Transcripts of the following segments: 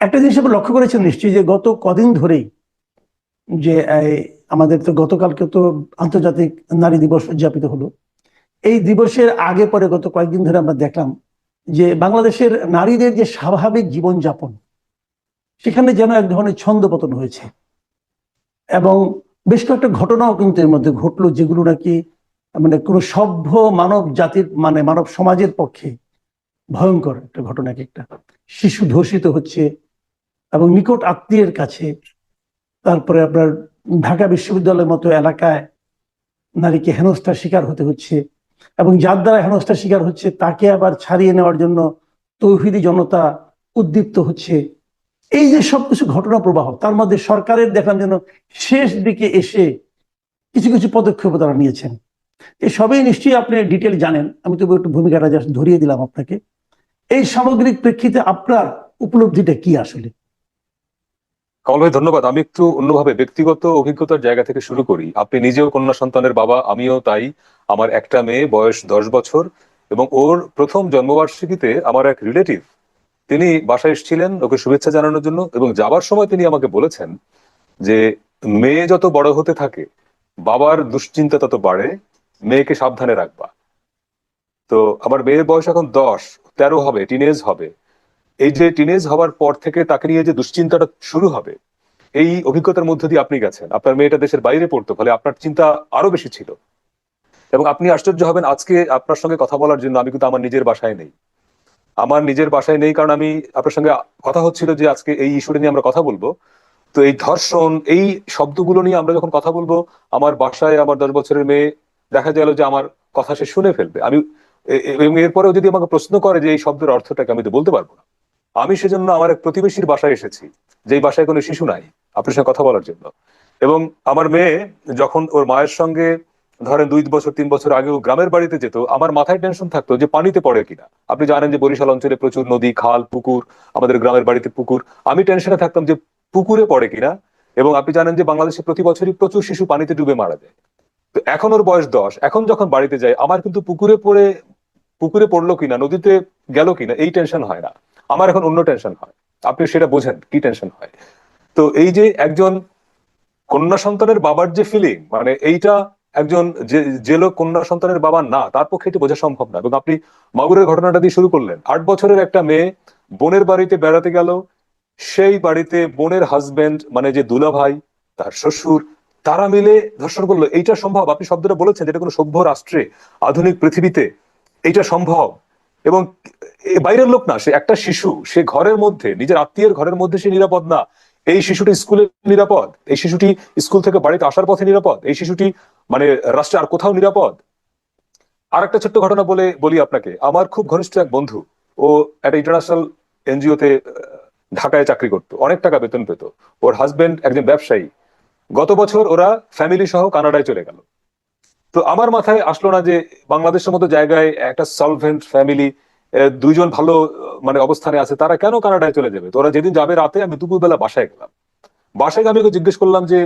একটা জিনিস আপনি লক্ষ্য করেছেন নিশ্চয়ই যে গত কদিন ধরেই যে আমাদের তো গতকালকে তো আন্তর্জাতিক নারী দিবস উদযাপিত হলো। এই দিবসের আগে পরে গত কয়েকদিন ধরে আমরা দেখলাম যে বাংলাদেশের নারীদের যে স্বাভাবিক জীবনযাপন, সেখানে যেন এক ধরনের ছন্দপতন হয়েছে। এবং বেশ কয়েকটা ঘটনাও কিন্তু এর মধ্যে ঘটলো যেগুলো নাকি মানে কোনো সভ্য মানব জাতির মানে মানব সমাজের পক্ষে ভয়ঙ্কর একটা ঘটনা এক একটা। শিশু ধর্ষিত হচ্ছে এবং নিকট আত্মীয়ের কাছে তারপরে আপনার ঢাকা বিশ্ববিদ্যালয়ের মতো এলাকায় নারীকে হেনস্থার শিকার হতে হচ্ছে এবং যার দ্বারা হেনস্থার শিকার হচ্ছে তাকে আবার ছাড়িয়ে নেওয়ার জন্য তৌহিদি জনতা উদ্দীপ্ত হচ্ছে। এই যে সবকিছু ঘটনা প্রবাহ, তার মধ্যে সরকারের দেখলাম যেন শেষ দিকে এসে কিছু কিছু পদক্ষেপ তারা নিয়েছেন। এই সবই নিশ্চয়ই আপনি ডিটেল জানেন। আমি তবু একটু ভূমিকাটা জাস্ট ধরিয়ে দিলাম আপনাকে। এই সামগ্রিক প্রেক্ষিতে আপনার উপলব্ধিটা কি আসলে? কমল ভাই, ধন্যবাদ। আমি একটু অন্যভাবে ব্যক্তিগত অভিজ্ঞতার জায়গা থেকে শুরু করি। আপনি নিজেও কন্যা সন্তানের বাবা, আমিও তাই। আমার একটা মেয়ে, বয়স দশ বছর, এবং ওর প্রথম জন্মবার্ষিকীতে আমার এক রিলেটিভ, তিনি বাসায় এসেছিলেন ওকে শুভেচ্ছা জানানোর জন্য, এবং যাবার সময় তিনি আমাকে বলেছেন যে, মেয়ে যত বড় হতে থাকে, বাবার দুশ্চিন্তা তত বাড়ে, মেয়েকে সাবধানে রাখবা। তো আমার মেয়ের বয়স এখন দশ তেরো হবে টিনেজ হবে। এই যে টিনেজ হওয়ার পর থেকে তাকে নিয়ে যে দুশ্চিন্তাটা শুরু হবে, এই অভিজ্ঞতার মধ্যে দিয়ে আপনি গেছেন। আপনার মেয়েটা দেশের বাইরে পড়তো, ফলে আপনার চিন্তা আরও বেশি ছিল। এবং আপনি আশ্চর্য হবেন, আজকে আপনার সঙ্গে কথা বলার জন্য আমি কিন্তু আমার নিজের বাসায় নেই। আমার নিজের বাসায় নেই কারণ আমি আপনার সঙ্গে কথা হচ্ছিল যে আজকে এই ইস্যুটা নিয়ে আমরা কথা বলব। তো এই ধর্ষণ, এই শব্দগুলো নিয়ে আমরা যখন কথা বলব, আমার বাসায় আমার দশ বছরের মেয়ে দেখা গেল যে আমার কথা সে শুনে ফেলবে। আমি এরপরেও যদি আমাকে প্রশ্ন করে যে এই শব্দের অর্থটাকে আমি তো বলতে পারব না। আমি সেজন্য আমার এক প্রতিবেশীর বাসায় এসেছি, যেই বাসায় কোনো শিশু নাই, আপনার সঙ্গে কথা বলার জন্য। এবং আমার মেয়ে যখন ওর মায়ের সঙ্গে ধরেন দুই বছর, তিন বছর আগেও গ্রামের বাড়িতে যেত, আমার মাথায় টেনশন থাকতো যে পানিতে পড়ে কিনা। আপনি জানেন যে বরিশাল অঞ্চলে প্রচুর নদী, খাল, পুকুর, আমাদের গ্রামের বাড়িতে পুকুর। আমি টেনশনে থাকতাম যে পুকুরে পড়ে কিনা। এবং আপনি জানেন যে বাংলাদেশে প্রতি বছরই প্রচুর শিশু পানিতে ডুবে মারা যায়। তো এখন ওর বয়স দশ, এখন যখন বাড়িতে যায়, আমার কিন্তু পুকুরে পড়ে পুকুরে পড়ল কিনা, নদীতে গেল কিনা, এই টেনশন হয় না। আমার এখন অন্য টেনশন হয়। আপনি সেটা বোঝেন, কি টেনশন হয়। তো এই যে একজন কন্যা সন্তানের বাবার যে ফিলিং মানে এইটা একজন যে যে লোক কন্যা সন্তানের বাবা না, তার পক্ষে এটা বোঝা সম্ভব না। এবং আপনি মাগুরের ঘটনাটা দিয়ে শুরু করলেন। আট বছরের একটা মেয়ে বোনের বাড়িতে বেড়াতে গেল। সেই বাড়িতে বোনের হাজবেন্ড মানে যে দুলা ভাই তার শ্বশুর, তারা মিলে ধর্ষণ করল। এইটা সম্ভব? আপনি শব্দটা বলেছেন যেটা কোনো সভ্য রাষ্ট্রে, আধুনিক পৃথিবীতে এইটা সম্ভব। এবং বাইরের লোক না, সে একটা শিশু, সে ঘরের মধ্যে, নিজের আত্মীয়ের ঘরের মধ্যে সে নিরাপদ না। এই শিশুটি স্কুলে নিরাপদ, এই শিশুটি স্কুল থেকে বাড়িতে আসার পথে নিরাপদ, এই শিশুটি মানে রাষ্ট্রে আর কোথাও নিরাপদ। আর একটা ছোট্ট ঘটনা বলে বলি আপনাকে। আমার খুব ঘনিষ্ঠ এক বন্ধু, ও একটা ইন্টারন্যাশনাল এনজিও এনজিওতে ঢাকায় চাকরি করতো, অনেক টাকা বেতন পেত। ওর হাজবেন্ড একজন ব্যবসায়ী। গত বছর ওরা ফ্যামিলি সহ কানাডায় চলে গেল। তো আমার মাথায় আসলো না যে বাংলাদেশের মতো জায়গায় একটা সলভেন্ট ফ্যামিলি দুইজন ভালো মানে অবস্থানে আছে, তারা কেন কানাডায় চলে যাবে? তো ওরা যেদিন যাবে রাতে, আমি দুপুরবেলা বাসায় গেলাম। বাসায় আমি জিজ্ঞেস করলাম যে,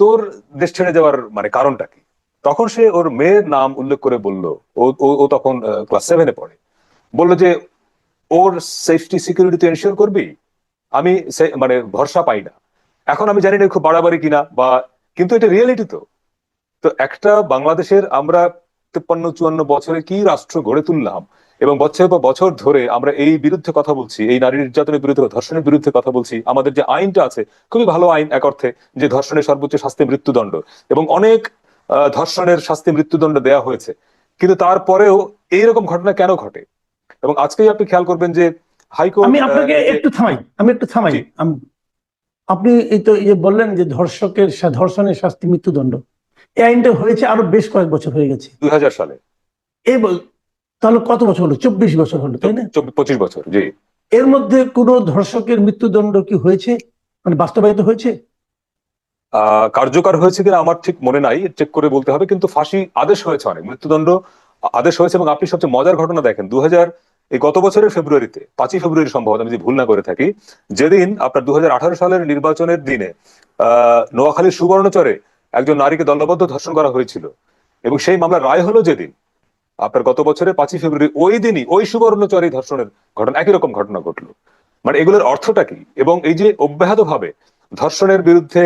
তোর দেশ ছেড়ে যাওয়ার মানে কারণটা কি? তখন সে ওর মেয়ের নাম উল্লেখ করে বলল, ও তখন ক্লাস সেভেনে পড়ে। বলল যে, ওর সেফটি সিকিউরিটি তুই এনশিওর করবি? আমি মানে ভরসা পাই না। এখন আমি জানি না খুব বাড়াবাড়ি কিনা, বা, কিন্তু এটা রিয়েলিটি তো। তো একটা বাংলাদেশের আমরা তিপ্পান্ন চুয়ান্ন বছরে কি রাষ্ট্র গড়ে তুললাম? এবং বছর পর বছর ধরে আমরা এই বিরুদ্ধে কথা বলছি এই নারী নির্যাতনের বিরুদ্ধে ধর্ষণের বিরুদ্ধে কথা বলছি আমাদের যে আইনটা আছে খুবই ভালো আইন এক অর্থে যে ধর্ষণের সর্বোচ্চ শাস্তি মৃত্যুদণ্ড। এবং অনেক ধর্ষণের শাস্তি মৃত্যুদণ্ড দেওয়া হয়েছে। কিন্তু তারপরেও এইরকম ঘটনা কেন ঘটে? এবং আজকেই আপনি খেয়াল করবেন যে হাইকোর্ট আমি আপনাকে একটু থামাই আমি একটু থামাই। আপনি এই তো বললেন যে ধর্ষকের ধর্ষণের শাস্তি মৃত্যুদণ্ড। এই আইনটা হয়েছে আরও বেশ কয়েক বছর হয়ে গেছে। দুই হাজার সালে। এই তাহলে কত বছর হলো? চব্বিশ বছর হলো তাই না? পঁচিশ বছর জি। এর মধ্যে কোনো ধর্ষকের মৃত্যুদণ্ড কি হয়েছে? মানে বাস্তবায়িত হয়েছে? কার্যকর হয়েছে কিনা আমার ঠিক মনে নাই চেক করে বলতে হবে কিন্তু ফাঁসি আদেশ হয়েছে অনেক মৃত্যুদণ্ড আদেশ হয়েছে এবং আপনি সবচেয়ে মজার ঘটনা দেখেন দু হাজার এই গত বছরের ফেব্রুয়ারিতে পাঁচই ফেব্রুয়ারি সম্ভবত আমি যদি ভুল না করে থাকি যেদিন আপনার দু হাজার আঠারো সালের নির্বাচনের দিনে আহ নোয়াখালীর সুবর্ণচরে একজন নারীকে দলবদ্ধ ধর্ষণ করা হয়েছিল। এবং সেই মামলার রায় হলো যেদিন। আপনার গত বছরের পাঁচই ফেব্রুয়ারি ওই দিনই ওই সুবর্ণচরে ধর্ষণের ঘটনা একই রকম ঘটনা ঘটলো। মানে এগুলোর অর্থটা কি? এবং এই যে অব্যাহতভাবে ধর্ষণের বিরুদ্ধে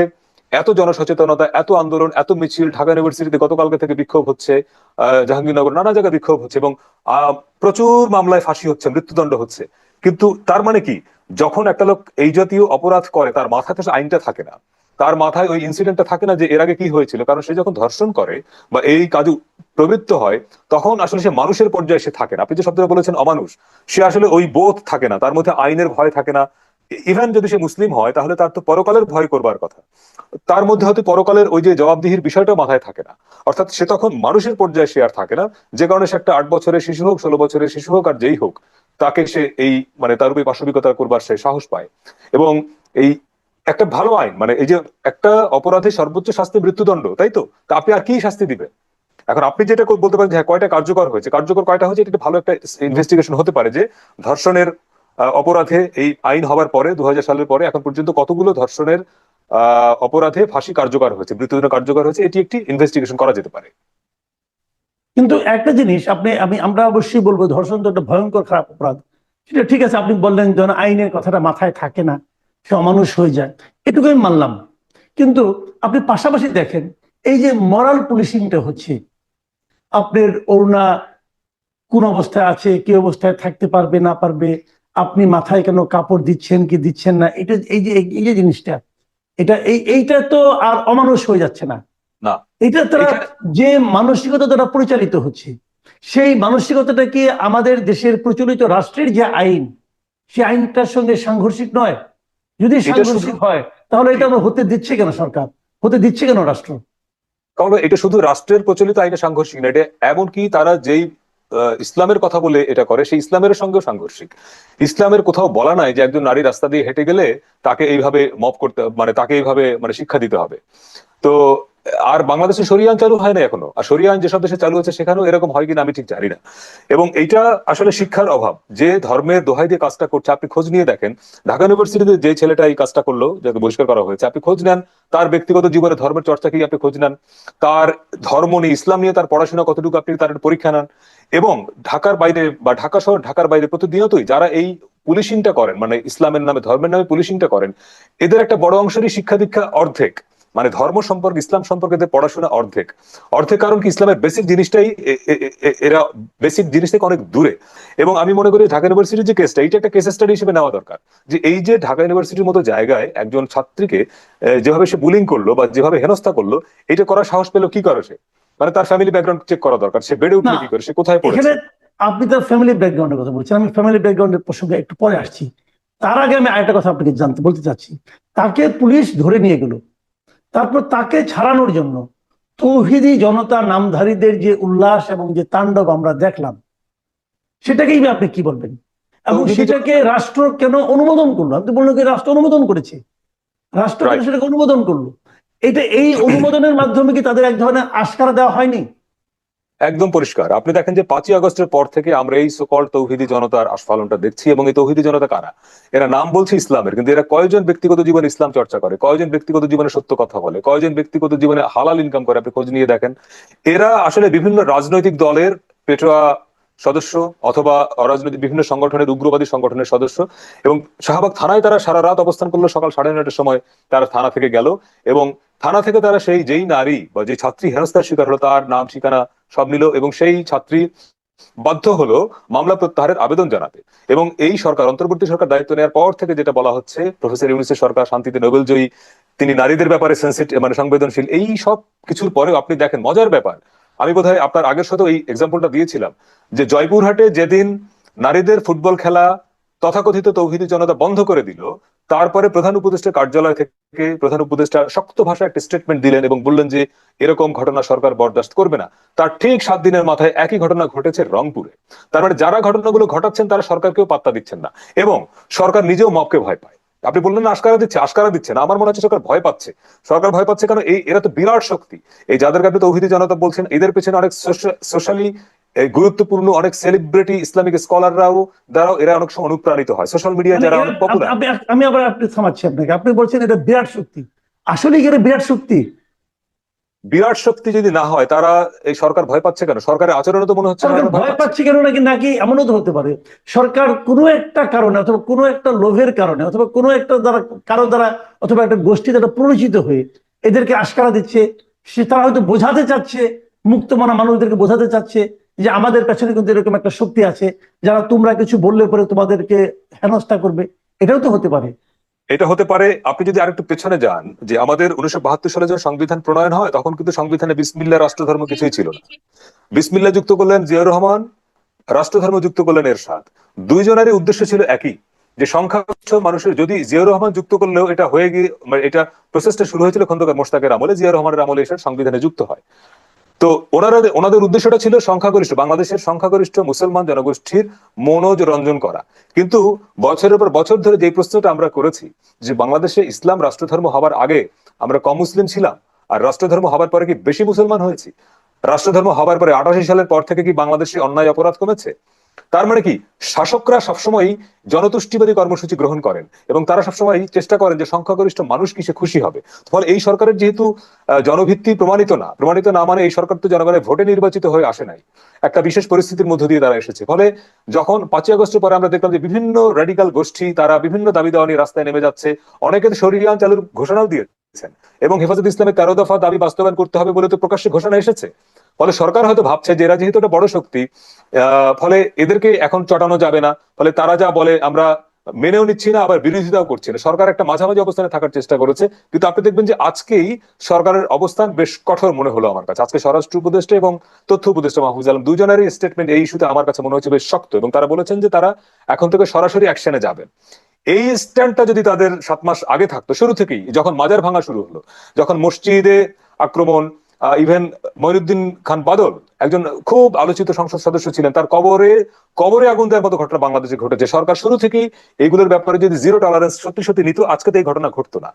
এত জনসচেতনতা এত আন্দোলন এত মিছিল ঢাকা ইউনিভার্সিটিতে গতকালকে থেকে বিক্ষোভ হচ্ছে আহ, জাহাঙ্গীরনগর নানা জায়গায় বিক্ষোভ হচ্ছে এবং প্রচুর মামলায় ফাঁসি হচ্ছে মৃত্যুদণ্ড হচ্ছে। কিন্তু তার মানে কি? যখন একটা লোক এই জাতীয় অপরাধ করে তার মাথাতে আইনটা থাকে না তার মাথায় ওই ইনসিডেন্টটা থাকে না যে এর আগে কি হয়েছিল, কারণ সে যখন ধর্ষণ করে বা এই কাজে প্রবৃত্ত হয়, তখন আসলে সে মানুষের পর্যায়ে সে থাকে না। আপনি যে শব্দটা বলেছেন, অমানুষ, সে আসলে ওই বোধ থাকে না, তার মধ্যে আইনের ভয় থাকে না। ইভেন যদি সে মুসলিম হয়, তাহলে তার তো পরকালের ভয় করবার কথা। তার মধ্যে হয়তো পরকালের ওই যে জবাবদিহির বিষয়টা মাথায় থাকে না। অর্থাৎ সে তখন মানুষের পর্যায়ে সে আর থাকে না। যে কারণে সে একটা আট বছরের শিশু হোক, ষোলো বছরের শিশু হোক আর যেই হোক, তাকে সে এই মানে তার উপরে পাশবিকতা করবার সে সাহস পায়। এবং এই একটা ভালো আইন মানে এই যে একটা অপরাধে সর্বোচ্চ শাস্তি মৃত্যুদণ্ড, তাই তো? আপনি আর কি শাস্তি দিবেন? এখন আপনি যেটা বলতে পারেন হ্যাঁ কয়টা কার্যকর হয়েছে? কার্যকর কয়টা হয়েছে? এটা ভালো একটা ইনভেস্টিগেশন হতে পারে যে ধর্ষণের অপরাধে এই আইন হবার পরে দু হাজার সালের পরে, এখন পর্যন্ত কতগুলো ধর্ষণের অপরাধে ফাঁসি কার্যকর হয়েছে, মৃত্যুদণ্ড কার্যকর হয়েছে, এটি একটি ইনভেস্টিগেশন করা যেতে পারে। কিন্তু একটা জিনিস, আপনি, আমি, আমরা অবশ্যই বলব, ধর্ষণ তো একটা ভয়ঙ্কর খারাপ অপরাধ। সেটা ঠিক আছে, আপনি বললেন যেন আইনের কথাটা মাথায় থাকে না। সে অমানুষ হয়ে যায়। এটুকু আমি মানলাম। কিন্তু আপনি পাশাপাশি দেখেন এই যে মরাল পুলিশিংটা হচ্ছে আপনার অরুণা কোন অবস্থায় আছে কি অবস্থায় থাকতে পারবে না পারবে আপনি মাথায় কেন কাপড় দিচ্ছেন কি দিচ্ছেন না এটা এই যে এই যে জিনিসটা এটা এই এইটা তো আর অমানুষ হয়ে যাচ্ছে না। এটা তারা যে মানসিকতা দ্বারা পরিচালিত হচ্ছে সেই মানসিকতাটা কি আমাদের দেশের প্রচলিত রাষ্ট্রের যে আইন সেই আইনটার সঙ্গে সাংঘর্ষিক নয়। যদি সাংঘর্ষিক হয় তাহলে এটা আমরা হতে দিচ্ছে কেন সরকার? হতে দিচ্ছে কেন রাষ্ট্র? কারণ এটা শুধু রাষ্ট্রের প্রচলিত আইনে সাংঘর্ষিক না এটা এমনকি তারা যেই ইসলামের কথা বলে এটা করে সেই ইসলামের সঙ্গেও সাংঘর্ষিক। ইসলামের কোথাও বলা নাই যে একজন নারী রাস্তা দিয়ে হেঁটে গেলে তাকে এইভাবে মপ করতে মানে তাকে এইভাবে মানে শিক্ষা দিতে হবে। তো আর বাংলাদেশে সরিয়া আইন চালু হয় না এখনও। আর সরিয়া আইন যেসব দেশে চালু হচ্ছে সেখানেও এরকম হয় কিনা আমি ঠিক জানি না। এবং এইটা আসলে শিক্ষার অভাব। যে ধর্মের দোহাই দিয়ে কাজটা করছে, আপনি খোঁজ নিয়ে দেখেন, ঢাকা ইউনিভার্সিটিতে যে ছেলেটা এই কাজটা করল, যাকে বহিষ্কার করা হয়েছে, আপনি খোঁজ নেন, তার ব্যক্তিগত জীবনে ধর্মের চর্চা কি আপনি খোঁজ নেন, তার ধর্ম নিয়ে, ইসলাম নিয়ে তার পড়াশোনা কতটুকু আপনি তার পরীক্ষা নেন, এবং ঢাকার বাইরে বা ঢাকা শহর, ঢাকার বাইরে প্রতিনিয়তই যারা এই পুলিশিংটা করেন মানে ইসলামের নামে, ধর্মের নামে পুলিশিংটা করেন, এদের একটা বড় অংশেরই শিক্ষা দীক্ষা অর্ধেক। মানে ধর্ম সম্পর্কে ইসলাম সম্পর্কে পড়াশোনা অর্ধেক। অর্ধেক কারণ কি? ইসলামের বেসিক জিনিসটাই এরা বেসিক জিনিস থেকে অনেক দূরে। এবং আমি মনে করি ঢাকা ইউনিভার্সিটির যে কেসটা এইটা একটা কেস স্টাডি হিসেবে নেওয়া দরকার। যে এই যে ঢাকা ইউনিভার্সিটির মতো জায়গায় একজন ছাত্রীকে যেভাবে সে বুলিং করল বা যেভাবে হেনস্থা করল এটা করার সাহস পেল কি করে সে? মানে তার ফ্যামিলি ব্যাকগ্রাউন্ড চেক করা দরকার। সে বেড়ে উঠল কি করে? সে কোথায় পড়েছে? আপনি তার ফ্যামিলি ব্যাকগ্রাউন্ডের কথা বলছেন। আমি ফ্যামিলি ব্যাকগ্রাউন্ডের প্রসঙ্গে একটু পরে আসছি। তার আগে আমি আরেকটা কথা আপনাকে জানতে বলতে চাচ্ছি। তাকে পুলিশ ধরে নিয়ে গেল। তারপর তাকে ছাড়ানোর জন্য তৌহিদি জনতা নামধারীদের যে উল্লাস এবং যে তাণ্ডব আমরা দেখলাম সেটাকেই আপনি কি বলবেন? এবং সেটাকে রাষ্ট্র কেন অনুমোদন করল? আপনি বললেন কি রাষ্ট্র অনুমোদন করেছে। রাষ্ট্র সেটাকে অনুমোদন করল? এটা এই অনুমোদনের মাধ্যমে কি তাদের এক ধরনের আস্কার দেওয়া হয়নি? একদম পরিষ্কার। আপনি দেখেন যে পাঁচই আগস্টের পর থেকে আমরা এই সকল তৌহিদি জনতার আস্ফালনটা দেখছি এবং এই তৌহিদি জনতা কারা? এরা নাম বলছে ইসলামের, কিন্তু এরা কয়জন ব্যক্তিগত জীবনে ইসলাম চর্চা করে, কয়জন ব্যক্তিগত জীবনে সত্য কথা বলে, কয়জন ব্যক্তিগত জীবনে হালাল ইনকাম করে, আপনি খোঁজ নিয়ে দেখেন। এরা আসলে বিভিন্ন রাজনৈতিক দলের পেটোয়া সদস্য অথবা অরাজনৈতিক বিভিন্ন সংগঠনের, উগ্রবাদী সংগঠনের সদস্য এবং শাহবাগ থানায় তারা সারা রাত অবস্থান করল সকাল সাড়ে নয়টার সময় তারা থানা থেকে গেল এবং থানা থেকে তারা সেই যেই নারী বা যে ছাত্রী হেনস্থার শিকার হলো তার নাম, ঠিকানা সব নিল এবং সেই ছাত্রী বাধ্য হলো মামলা প্রত্যাহারের আবেদন জানাতে। এবং এই সরকার, অন্তর্বর্তী সরকার দায়িত্ব নেওয়ার পর থেকে যেটা বলা হচ্ছে, প্রফেসর ইউনিসের সরকার, শান্তিতে নোবেল জয়ী তিনি নারীদের ব্যাপারে সেন্সিটিভ মানে সংবেদনশীল, এই সব কিছুর পরেও আপনি দেখেন, মজার ব্যাপার। আমি বোধহয় আপনার আগের সাথে এই এক্সাম্পলটা দিয়েছিলাম, যে জয়পুরহাটে যেদিন নারীদের ফুটবল খেলা তথাকথিত তৌহিদি জনতা বন্ধ করে দিল তারপরে প্রধান উপদেষ্টার কার্যালয় থেকে প্রধান উপদেষ্টা শক্ত ভাষায় একটা স্টেটমেন্ট দিলেন এবং বললেন যে, এরকম ঘটনা সরকার বরদাস্ত করবে না। তার ঠিক সাত দিনের মাথায় একই ঘটনা ঘটেছে রংপুরে। তার মানে যারা ঘটনাগুলো ঘটাচ্ছেন, তারা সরকারকেও পাত্তা দিচ্ছেন না। এবং সরকার নিজেও মপকে ভয় পায়। আপনি বললেন না, আশকারা দিচ্ছে আশকারা দিচ্ছে না। আমার মনে হচ্ছে সরকার ভয় পাচ্ছে। সরকার ভয় পাচ্ছে কারণ এই, এরা তো বিরাট শক্তি। এই যাদেরকে আপনি তৌহিদি জনতা বলছেন, এদের পেছনে অনেক সোশ্যালি গুরুত্বপূর্ণ অনেক সেলিব্রিটি ইসলামিক স্কলাররাও দ্বারাও এরা অনেক সময় অনুপ্রাণিত হয়। সোশ্যাল মিডিয়ায় মানে যারা অনেক পপুলার আমি আবার আপনি থামাচ্ছি আপনাকে। আপনি বলছেন এটা বিরাট শক্তি। আসলে কি এটা বিরাট শক্তি? বিরাট শক্তি যদি না হয় তারা এই সরকার ভয় পাচ্ছে কেন? সরকারের আচরণে তো মনে হচ্ছে ভয় পাচ্ছে। কেন নাকি? নাকি এমনও তো হতে পারে। সরকার কোনো একটা কারণে অথবা কোনো একটা লোভের কারণে অথবা কোনো একটা দ্বারা কারও দ্বারা অথবা একটা গোষ্ঠী দ্বারা পরিচিত হয়ে এদেরকে আশকারা দিচ্ছে সে তারা হয়তো বোঝাতে চাচ্ছে মুক্ত মনা মানুষদেরকে বোঝাতে চাচ্ছে যে আমাদের পেছনে কিন্তু এরকম একটা শক্তি আছে, যারা তোমরা কিছু বললে পরে তোমাদেরকে হেনস্থা করবে। এটাও তো হতে পারে। এটা হতে পারে। আপনি যদি আরেকটু পেছনে যান, যে আমাদের উনিশশো বাহাত্তর সালে যখন সংবিধান প্রণয়ন হয়, তখন কিন্তু সংবিধানে বিসমিল্লা রাষ্ট্রধর্ম কিছুই ছিল না। বিসমিল্লা যুক্ত করলেন জিয়াউর রহমান, রাষ্ট্রধর্ম যুক্ত করলেন এরশাদ। দুইজনেরই উদ্দেশ্য ছিল একই, যে সংখ্যাগরিষ্ঠ মানুষের যদি জিয়াউর রহমান যুক্ত করলেও এটা হয়ে গিয়ে মানে এটা প্রসেসটা শুরু হয়েছিল খন্দকার মোশতাকের আমলে, জিয়াউর রহমানের আমলে এসে সংবিধানে যুক্ত হয়। তো ওনারা ওনাদের উদ্দেশ্যটা ছিল সংখ্যাগরিষ্ঠ। বাংলাদেশের সংখ্যাগরিষ্ঠ মুসলমান জনগোষ্ঠীর মনোজ রঞ্জন করা। কিন্তু বছরের পর বছর ধরে যে প্রশ্নটা আমরা করেছি, যে বাংলাদেশে ইসলাম রাষ্ট্রধর্ম হবার আগে আমরা কম মুসলিম ছিলাম, আর রাষ্ট্রধর্ম হবার পরে কি বেশি মুসলমান হয়েছি? রাষ্ট্রধর্ম হবার পরে আঠাশি সালের পর থেকে কি বাংলাদেশে অন্যায় অপরাধ কমেছে? তার মানে কি? শাসকরা সবসময় জনতুষ্টিবাদী কর্মসূচি গ্রহণ করেন এবং তারা সবসময় চেষ্টা করেন যে সংখ্যাগরিষ্ঠ মানুষ কিসে খুশি হবে। ফলে এই সরকারের যেহেতু জনভিত্তি প্রমাণিত না প্রমাণিত না মানে এই সরকার তো জনগণের ভোটে নির্বাচিত হয়ে আসে নাই। একটা বিশেষ পরিস্থিতির মধ্য দিয়ে তারা এসেছে। ফলে যখন পাঁচই আগস্টের পরে আমরা দেখলাম যে বিভিন্ন র্যাডিক্যাল গোষ্ঠী, তারা বিভিন্ন দাবি দেওয়া নিয়ে রাস্তায় নেমে যাচ্ছে, অনেকে তো সরিয়ান চালুর ঘোষণাও দিয়েছেন এবং হেফাজত ইসলামের তেরো দফা দাবি বাস্তবায়ন করতে হবে বলে তো প্রকাশ্যে ঘোষণা এসেছে। ফলে সরকার হয়তো ভাবছে যে এরা যেহেতু একটা বড় শক্তি ফলে এদেরকে এখন চটানো যাবে না। ফলে তারা যা বলে আমরা মেনেও নিচ্ছি না, আবার বিরোধিতাও করছি না। সরকার একটা মাঝামাঝি অবস্থানে থাকার চেষ্টা করেছে। কিন্তু আপনি দেখবেন যে আজকেই সরকারের অবস্থান বেশ কঠোর মনে হলো আমার কাছে। আজকে স্বরাষ্ট্র উপদেষ্টা এবং তথ্য উপদেষ্টা মাহফুজ আলম দুজনেরই স্টেটমেন্ট এই ইস্যুতে আমার কাছে মনে হচ্ছে বেশ শক্ত। এবং তারা বলেছেন যে তারা এখন থেকে সরাসরি অ্যাকশনে যাবেন। এই স্ট্যান্ডটা যদি তাদের সাত মাস আগে থাকতো, শুরু থেকেই, যখন মাজার ভাঙা শুরু হলো, যখন মসজিদে আক্রমণ ইভেন মহিরুদ্দিন খান বাদল একজন খুব আলোচিত সংসদ সদস্য ছিলেন, তার কবরে কবরে আগুন দেওয়ার মতো ঘটনা বাংলাদেশে ঘটেছে। সরকার শুরু থেকেই এগুলোর ব্যাপারে যদি জিরো টলারেন্স সত্যি সত্যি নিত আজকে তো এই ঘটনা ঘটতো না।